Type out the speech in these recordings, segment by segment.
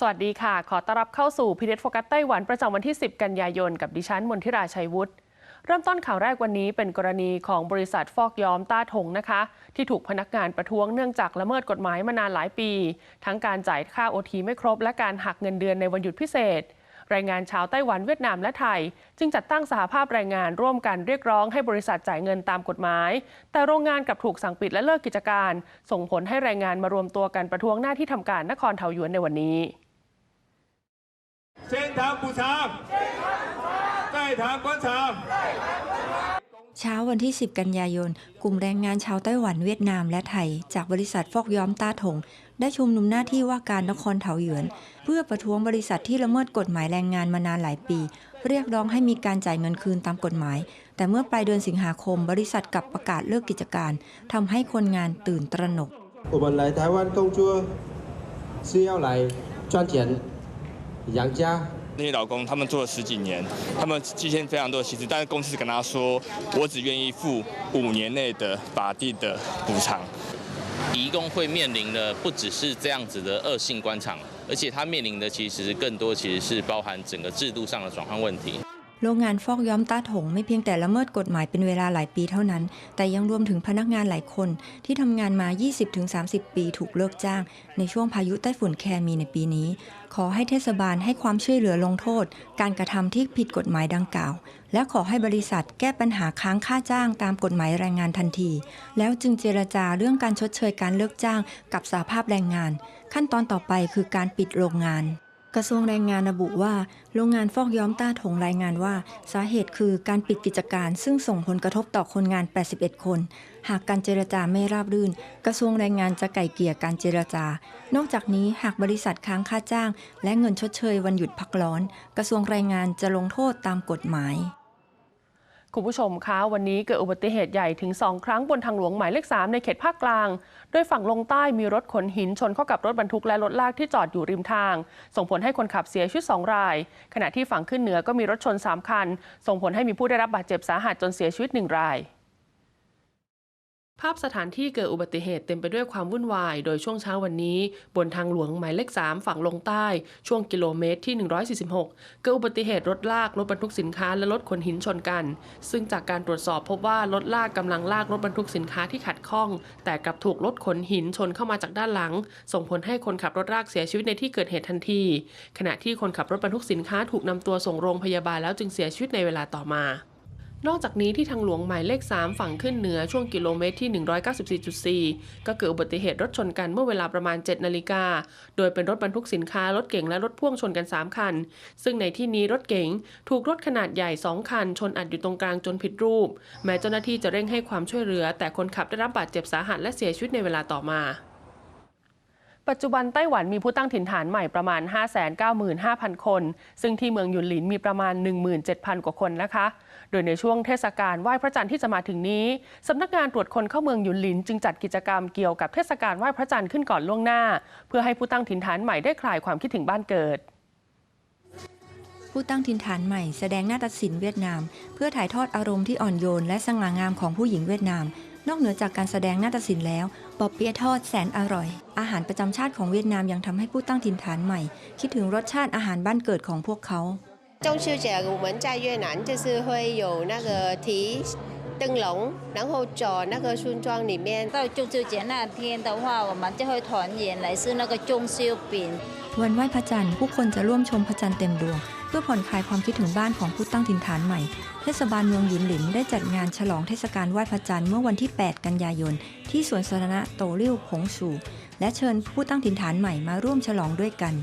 สวัสดีค่ะ ขอต้อนรับเข้าสู่พีเดโฟกัสไต้หวันประจำวันที่ 10 กันยายน กับดิฉันมนทิราชัยวุฒิ เริ่มต้นข่าวแรกวันนี้เป็นกรณีของบริษัทฟอกย้อมต้าถงนะคะ ที่ถูกพนักงานประท้วงเนื่องจากละเมิดกฎหมายมานานหลายปี ทั้งการจ่ายค่าโอทีไม่ครบ และการหักเงินเดือนในวันหยุดพิเศษแรงงานชาวไต้หวันเวียดนามและไทย จึงจัดตั้งสหภาพแรงงานร่วมกันเรียกร้องให้บริษัทจ่ายเงินตามกฎหมาย แต่โรงงานกลับถูกสั่งปิดและเลิกกิจการ ส่งผลให้แรงงานมารวมตัวกันประท้วงหน้าที่ทำการนครเทาหยวนในวันนี้ เช่นทางบูชาใต้ทางก้นชามเช้าวันที่ 10 กันยายน กลุ่มแรงงานชาวไต้หวันเวียดนามและไทย จากบริษัทฟอกย้อมตาถง ได้ชุมนุมหน้าที่ว่าการนครเถาหยวน เพื่อประท้วงบริษัทที่ละเมิดกฎหมายแรงงานมานานหลายปี เรียกร้องให้มีการจ่ายเงินคืนตามกฎหมาย แต่เมื่อปลายเดือนสิงหาคม บริษัทกลับประกาศเลิกกิจการ ทำให้คนงานตื่นตระหนกอุบัติไหลไต้หวันกงจัวเสี่ยวไหลจ้นเจียน 养家。那些老公他们做了十几年，他们积欠非常多的薪资，但是公司跟他说，我只愿意付五年内的法定的补偿。移工会面临的不只是这样子的恶性官场，而且他面临的其实更多其实是包含整个制度上的转换问题。 โรงงานฟอกย้อมต้าถงไม่เพียงแต่ละเมิดกฎหมายเป็นเวลาหลายปีเท่านั้น แต่ยังรวมถึงพนักงานหลายคนที่ทำงานมา 20-30 ปีถูกเลิกจ้าง ในช่วงพายุไต้ฝุ่นแคมีในปีนี้ ขอให้เทศบาลให้ความช่วยเหลือลงโทษ การกระทำที่ผิดกฎหมายดังกล่าว และขอให้บริษัทแก้ปัญหาค้างค่าจ้างตามกฎหมายแรงงานทันที แล้วจึงเจรจาเรื่องการชดเชยการเลิกจ้าง กับสาภาพแรงงาน ขั้นตอนต่อไปคือการปิดโรงงาน ระทรวงแรงงานระบุว่า โรงงานฟอกย้อมต้าถงรายงานว่า สาเหตุคือการปิดกิจการซึ่งส่งผลกระทบต่อคนงาน 81 คน หากการเจรจาไม่ราบรื่น กระทรวงแรงงานจะไก่เกี่ยการเจรจา นอกจากนี้หากบริษัทค้างค่าจ้าง และเงินชดเชยวันหยุดพักร้อน กระทรวงแรงงานจะลงโทษตามกฎหมาย คุณผู้ชมคะวันนี้เกิดอุบัติเหตุใหญ่ถึง 2 ครั้งบนทางหลวงหมายเลข 3 ในเขตภาคกลาง โดยฝั่งลงใต้มีรถขนหินชนเข้ากับรถบรรทุกและรถลากที่จอดอยู่ริมทาง ส่งผลให้คนขับเสียชีวิต 2 ราย ขณะที่ฝั่งขึ้นเหนือก็มีรถชน 3 คัน ส่งผลให้มีผู้ได้รับบาดเจ็บสาหัสจนเสียชีวิต 1 ราย ภาพสถานที่เกิดอุบัติเหตุเต็มไปด้วยความวุ่นวาย โดยช่วงเช้าวันนี้ บนทางหลวงหมายเลข 3 ฝั่งลงใต้ ช่วงกิโลเมตรที่ 146 เกิดอุบัติเหตุรถลากรถบรรทุกสินค้าและรถขนหินชนกัน ซึ่งจากการตรวจสอบพบว่ารถลากกำลังลากรถบรรทุกสินค้าที่ขัดข้อง แต่กลับถูกรถขนหินชนเข้ามาจากด้านหลัง ส่งผลให้คนขับรถลากเสียชีวิตในที่เกิดเหตุทันที ขณะที่คนขับรถบรรทุกสินค้าถูกนำตัวส่งโรงพยาบาลแล้วจึงเสียชีวิตในเวลาต่อมา นอกจากนี้ที่ทางหลวงหมายเลข 3 ฝั่งขึ้นเหนือช่วงกิโลเมตรที่ 194.4 ก็เกิดอุบัติเหตุรถชนกันเมื่อเวลาประมาณ 7 นาฬิกา โดยเป็นรถบรรทุกสินค้ารถเก๋งและรถพ่วงชนกัน 3 คัน ซึ่งในที่นี้รถเก๋งถูกรถขนาดใหญ่ 2 คัน ชนอัดอยู่ตรงกลางจนผิดรูป แม้เจ้าหน้าที่จะเร่งให้ความช่วยเหลือ แต่คนขับได้รับบาดเจ็บสาหัสและเสียชีวิตในเวลาต่อมา ปัจจุบันไต้หวันมีผู้ตั้งถิ่นฐานใหม่ประมาณ 595,000 คน ซึ่งที่เมืองหยุนหลินมีประมาณ 17,000 กว่าคนนะคะ โดยในช่วงเทศกาลไหว้พระจันทร์ที่จะมาถึงนี้ สำนักงานตรวจคนเข้าเมืองหยุนหลินจึงจัดกิจกรรมเกี่ยวกับเทศกาลไหว้พระจันทร์ขึ้นก่อนล่วงหน้า เพื่อให้ผู้ตั้งถิ่นฐานใหม่ได้คลายความคิดถึงบ้านเกิดผู้ตั้งถิ่นฐานใหม่แสดงหน้าตัดสินเวียดนาม เพื่อถ่ายทอดอารมณ์ที่อ่อนโยนและสง่างามของผู้หญิงเวียดนาม นอกเหนือจากการแสดงหน้าตัดสินแล้วปอเปี๊ยะทอดแสนอร่อย อาหารประจำชาติของเวียดนามยังทำให้ผู้ตั้งถิ่นฐานใหม่ คิดถึงรสชาติอาหารบ้านเกิดของพวกเขา 中秋节我们在越南就是会有那个提 灯笼，然后走那个村庄里面。到中秋节那天的话，我们就会团圆来吃那个中秋饼。 วันไหว้พระจันทร์ผู้คนจะร่วมชมพระจันทร์เต็มดวง เพื่อผ่อนคลายความคิดถึงบ้านของผู้ตั้งถิ่นฐานใหม่ เทศบาลเมืองหยุนหลินได้จัดงานฉลองเทศกาลไหว้พระจันทร์เมื่อวันที่ 8 กันยายน ที่สวนสาธารณะโตลิ่วผงสูและเชิญผู้ตั้งถิ่นฐานใหม่มาร่วมฉลองด้วยกัน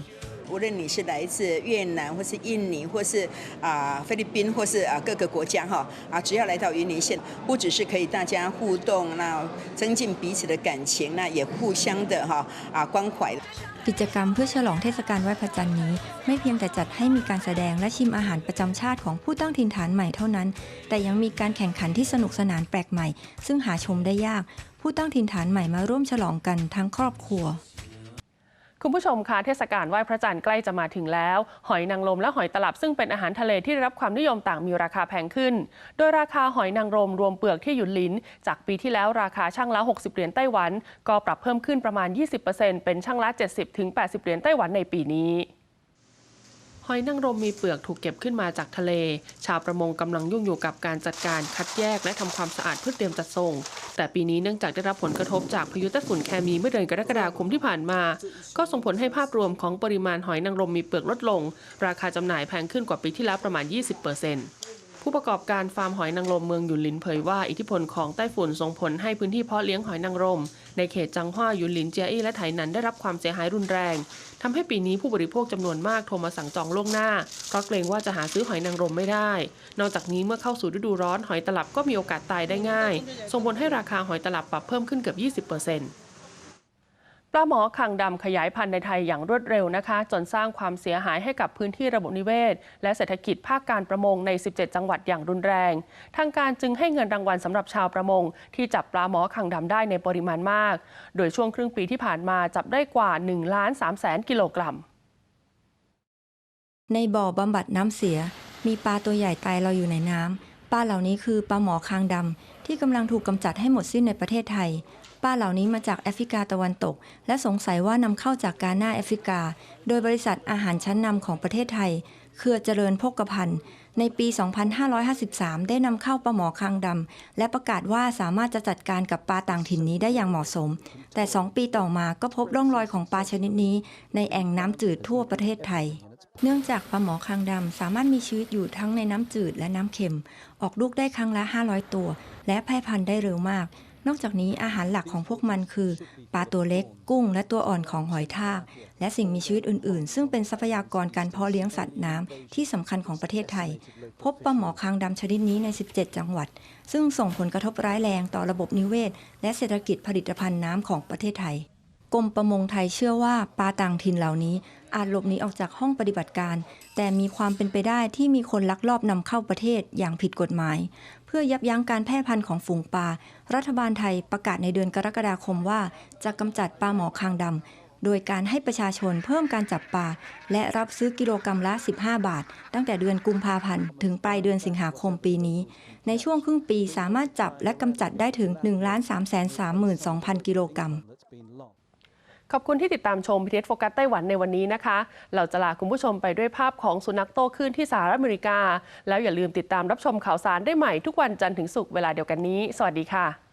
无论你是来自越南，或是印尼，或是啊、菲律宾，或是啊各个国家哈啊，只要来到云林县，不只是可以大家互动，那增进彼此的感情，那也互相的哈啊关怀。 กิจกรรมเพื่อฉลองเทศกาลไหว้พระจันทร์นี้ ไม่เพียงแต่จัดให้มีการแสดงและชิมอาหารประจำชาติของผู้ตั้งถิ่นฐานใหม่เท่านั้น แต่ยังมีการแข่งขันที่สนุกสนานแปลกใหม่ ซึ่งหาชมได้ยาก ผู้ตั้งถิ่นฐานใหม่มาร่วมฉลองกันทั้งครอบครัว คุณผู้ชมคะเทศกาลไหว้พระจันทร์ใกล้จะมาถึงแล้ว หอยนางรมและหอยตลับซึ่งเป็นอาหารทะเลที่ได้รับความนิยมต่างมีราคาแพงขึ้น โดยราคาหอยนางรมรวมเปลือกที่หยุนลินจากปีที่แล้วราคาช่างละ 60 เหรียญไต้หวัน ก็ปรับเพิ่มขึ้นประมาณ 20%เป็นช่างละ 70-80 เหรียญไต้หวันในปีนี้ หอยนางรมมีเปลือกถูกเก็บขึ้นมาจากทะเล ชาวประมงกำลังยุ่งอยู่กับการจัดการคัดแยกและทำความสะอาดเพื่อเตรียมจัดส่ง แต่ปีนี้เนื่องจากได้รับผลกระทบจากพายุไต้ฝุ่นแคมีเมื่อเดือนกรกฎาคมที่ผ่านมา ก็ส่งผลให้ภาพรวมของปริมาณหอยนางรมมีเปลือกลดลง ราคาจำหน่ายแพงขึ้นกว่าปีที่แล้วประมาณ 20% ผู้ประกอบการฟาร์มหอยนางรมเมืองหยุนหลินเผยว่าอิทธิพลของไต้ฝุ่นส่งผลให้พื้นที่เพาะเลี้ยงหอยนางรม ในเขตจังหว้าหยุนหลินเจียอี้และไถหนันได้รับความเสียหายรุนแรงทำให้ปีนี้ผู้บริโภคจำนวนมากโทรมาสั่งจองล่วงหน้า เพราะเกรงว่าจะหาซื้อหอยนางรมไม่ได้ นอกจากนี้เมื่อเข้าสู่ฤดูร้อนหอยตลับก็มีโอกาสตายได้ง่าย ส่งผลให้ราคาหอยตลับปรับเพิ่มขึ้นเกือบ 20%ป ปลาหมอคางดำขยายพันธุ์ในไทยอย่างรวดเร็วนะคะ จนสร้างความเสียหายให้กับพื้นที่ระบบนิเวศ และเศรษฐกิจภาคการประมงใน 17 จังหวัดอย่างรุนแรง ทางการจึงให้เงินรางวัลสำหรับชาวประมง ที่จับปลาหมอคางดำได้ในปริมาณมาก โดยช่วงครึ่งปีที่ผ่านมาจับได้กว่า1ล้าน3แสนกิโลกรัม ในบ่อบำบัดน้ำเสีย มีปลาตัวใหญ่ตายลอยอยู่ในน้ำปลาเหล่านี้คือปลาหมอคางดำที่กำลังถูกกำจัดให้หมดสิ้นในประเทศไทย ปลาเหล่านี้มาจากแอฟริกาตะวันตก และสงสัยว่านำเข้าจากกาหน้าแอฟริกา โดยบริษัทอาหารชั้นนำของประเทศไทย เครือเจริญโภคภัณฑ์ในปี 2553 ได้นำเข้าปลาหมอคางดำและประกาศว่าสามารถจะจัดการกับปลาต่างถิ่นนี้ได้อย่างเหมาะสม แต่ 2 ปีต่อมาก็พบร่องรอยของปลาชนิดนี้ ในแอ่งน้ำจืดทั่วประเทศไทย เนื่องจากปลาหมอคางดำสามารถมีชีวิตอยู่ทั้งในน้ำจืดและน้ำเค็ม ออกลูกได้ครั้งละ 500 ตัว และแพร่พันธุ์ได้เร็วมาก นอกจากนี้อาหารหลักของพวกมันคือปลาตัวเล็ก กุ้ง และตัวอ่อนของหอยทาก และสิ่งมีชีวิตอื่นๆ ซึ่งเป็นทรัพยากรการเพาะเลี้ยงสัตว์น้ำที่สำคัญของประเทศไทย พบปลาหมอคางดำชนิดนี้ใน 17 จังหวัด ซึ่งส่งผลกระทบร้ายแรงต่อระบบนิเวศ และเศรษฐกิจผลิตภัณฑ์น้ำของประเทศไทย กรมประมงไทยเชื่อว่าปลาต่างถิ่นเหล่านี้ อาจหลบหนีออกจากห้องปฏิบัติการ แต่มีความเป็นไปได้ที่มีคนลักลอบนำเข้าประเทศอย่างผิดกฎหมาย เพื่อยับยั้งการแพร่พันธุ์ของฝูงปลา รัฐบาลไทยประกาศในเดือนกรกฎาคมว่า จะกำจัดปลาหมอคางดำโดยการให้ประชาชนเพิ่มการจับปลา และรับซื้อกิโลกรรัมละ 15 บาท ตั้งแต่เดือนกุมภาพันธ์ ถึงปลายเดือนสิงหาคมปีนี้ ในช่วงครึ่งปีสามารถจับและกำจัดได้ถึง 1 3 3 2 0 0 0 กิโลกรัม ขอบคุณที่ติดตามชมพีเทสโฟกัสไต้หวันในวันนี้นะคะ เราจะลาคุณผู้ชมไปด้วยภาพของสุนัขโตขึ้นที่สหรัฐอเมริกา แล้วอย่าลืมติดตามรับชมข่าวสารได้ใหม่ทุกวันจันทร์ถึงศุกร์เวลาเดียวกันนี้ สวัสดีค่ะ